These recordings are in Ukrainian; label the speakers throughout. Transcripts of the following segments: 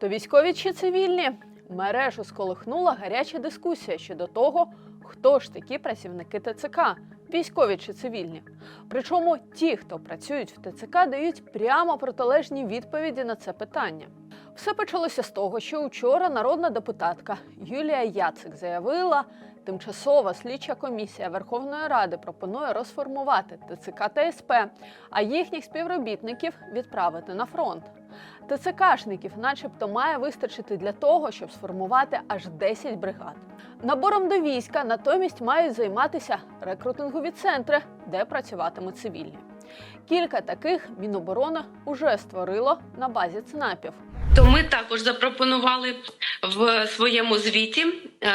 Speaker 1: То військові чи цивільні? Мережу сколихнула гаряча дискусія щодо того, хто ж такі працівники ТЦК, військові чи цивільні. Причому ті, хто працюють в ТЦК, дають прямо протилежні відповіді на це питання. Все почалося з того, що учора народна депутатка Юлія Яцик заявила, тимчасова слідча комісія Верховної Ради пропонує розформувати ТЦК та СП, а їхніх співробітників відправити на фронт. ТЦКшників, начебто, має вистачити для того, щоб сформувати аж 10 бригад. Набором до війська натомість мають займатися рекрутингові центри, де працюватимуть цивільні. Кілька таких Міноборони уже створило на базі ЦНАПів.
Speaker 2: То ми також запропонували в своєму звіті е,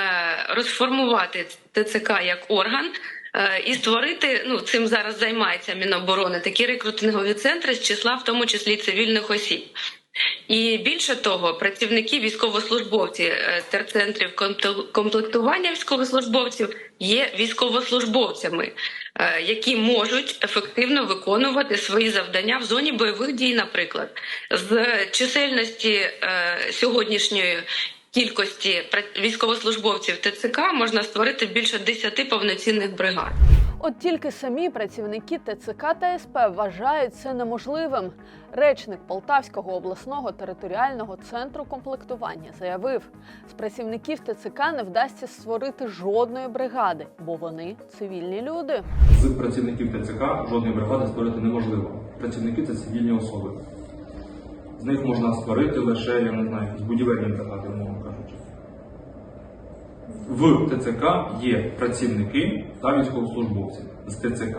Speaker 2: розформувати ТЦК як орган е, і створити. Ну цим зараз займається Міноборони такі рекрутингові центри з числа, в тому числі цивільних осіб. І більше того, працівники військовослужбовці е, терцентрів комплектування військовослужбовців є військовослужбовцями, е, які можуть ефективно виконувати свої завдання в зоні бойових дій, наприклад, з чисельності е, сьогоднішньої. Кількості військовослужбовців ТЦК можна створити більше 10 повноцінних бригад.
Speaker 1: От тільки самі працівники ТЦК та СП вважають це неможливим. Речник Полтавського обласного територіального центру комплектування заявив, з працівників ТЦК не вдасться створити жодної бригади, бо вони цивільні люди.
Speaker 3: З працівників ТЦК жодної бригади створити неможливо. Працівники це цивільні особи. З них можна створити лише, я не знаю, будівельні бригади, умовно кажучи. В ТЦК є працівники та військовослужбовці. З ТЦК,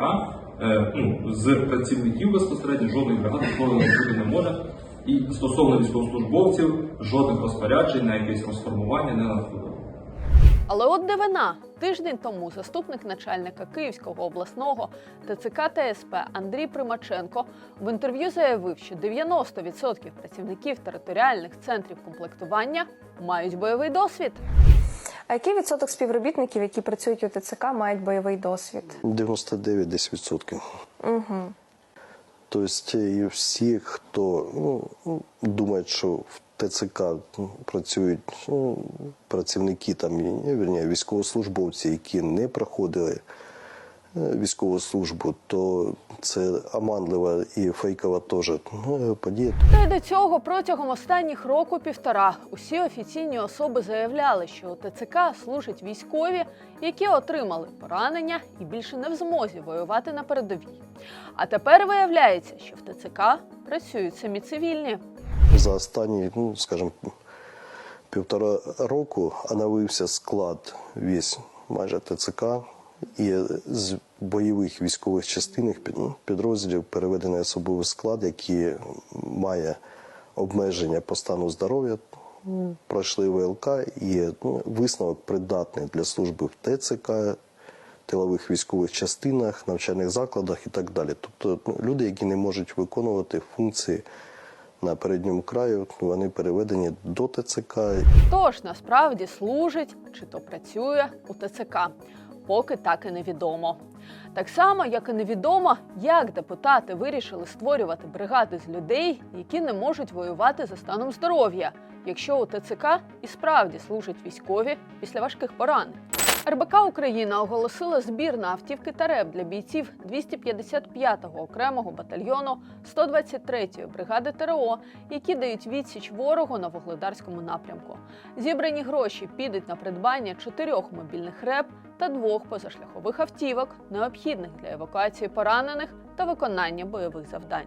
Speaker 3: е, ну, з працівників безпосередньо жодної бригади створено бути не може. І стосовно військовослужбовців, жодних розпоряджень на якесь розформування не надходило.
Speaker 1: Але от дивина. Тиждень тому заступник начальника Київського обласного ТЦК та СП Андрій Примаченко в інтерв'ю заявив, що 90% працівників територіальних центрів комплектування мають бойовий досвід.
Speaker 4: А який відсоток співробітників, які працюють у ТЦК, мають бойовий досвід?
Speaker 5: 99 десь відсотків.
Speaker 4: Угу.
Speaker 5: Тобто і всі, хто ну, думають, що в ТЦК працюють ну, працівники там, вірні, військовослужбовці, які не проходили військову службу, то це оманлива і фейкова теж ну, подія.
Speaker 1: Та й до цього протягом останніх року півтора усі офіційні особи заявляли, що у ТЦК служать військові, які отримали поранення і більше не в змозі воювати на передовій. А тепер виявляється, що в ТЦК працюють самі цивільні.
Speaker 5: За останні, ну, скажімо, півтора року оновився склад весь майже ТЦК і з бойових військових частин під- підрозділів переведений особовий склад, який має обмеження по стану здоров'я, пройшли ВЛК і ну, висновок придатний для служби в ТЦК, тилових військових частинах, навчальних закладах і так далі. Тобто ну, люди, які не можуть виконувати функції на передньому краю, вони переведені до ТЦК.
Speaker 1: Хто ж насправді служить чи то працює у ТЦК? Поки так і невідомо. Так само, як і невідомо, як депутати вирішили створювати бригади з людей, які не можуть воювати за станом здоров'я, якщо у ТЦК і справді служать військові після важких поранень. РБК Україна оголосила збір на автівки та РЕБ для бійців 255-го окремого батальйону 123-ї бригади ТРО, які дають відсіч ворогу на вугледарському напрямку. Зібрані гроші підуть на придбання чотирьох мобільних РЕБ та двох позашляхових автівок, необхідних для евакуації поранених та виконання бойових завдань.